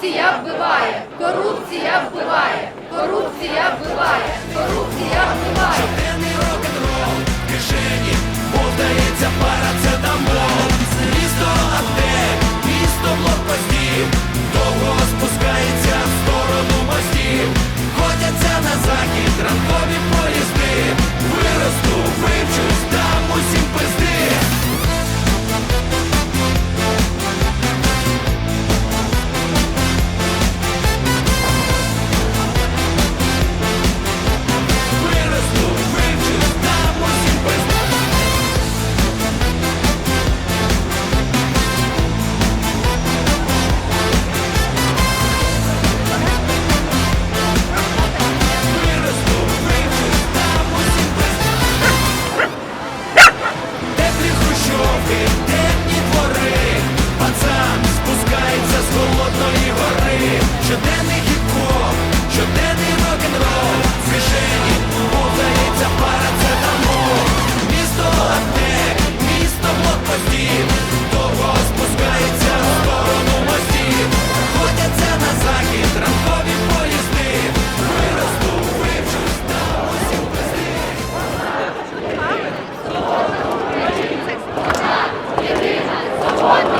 Корупція вбиває! Корупція One.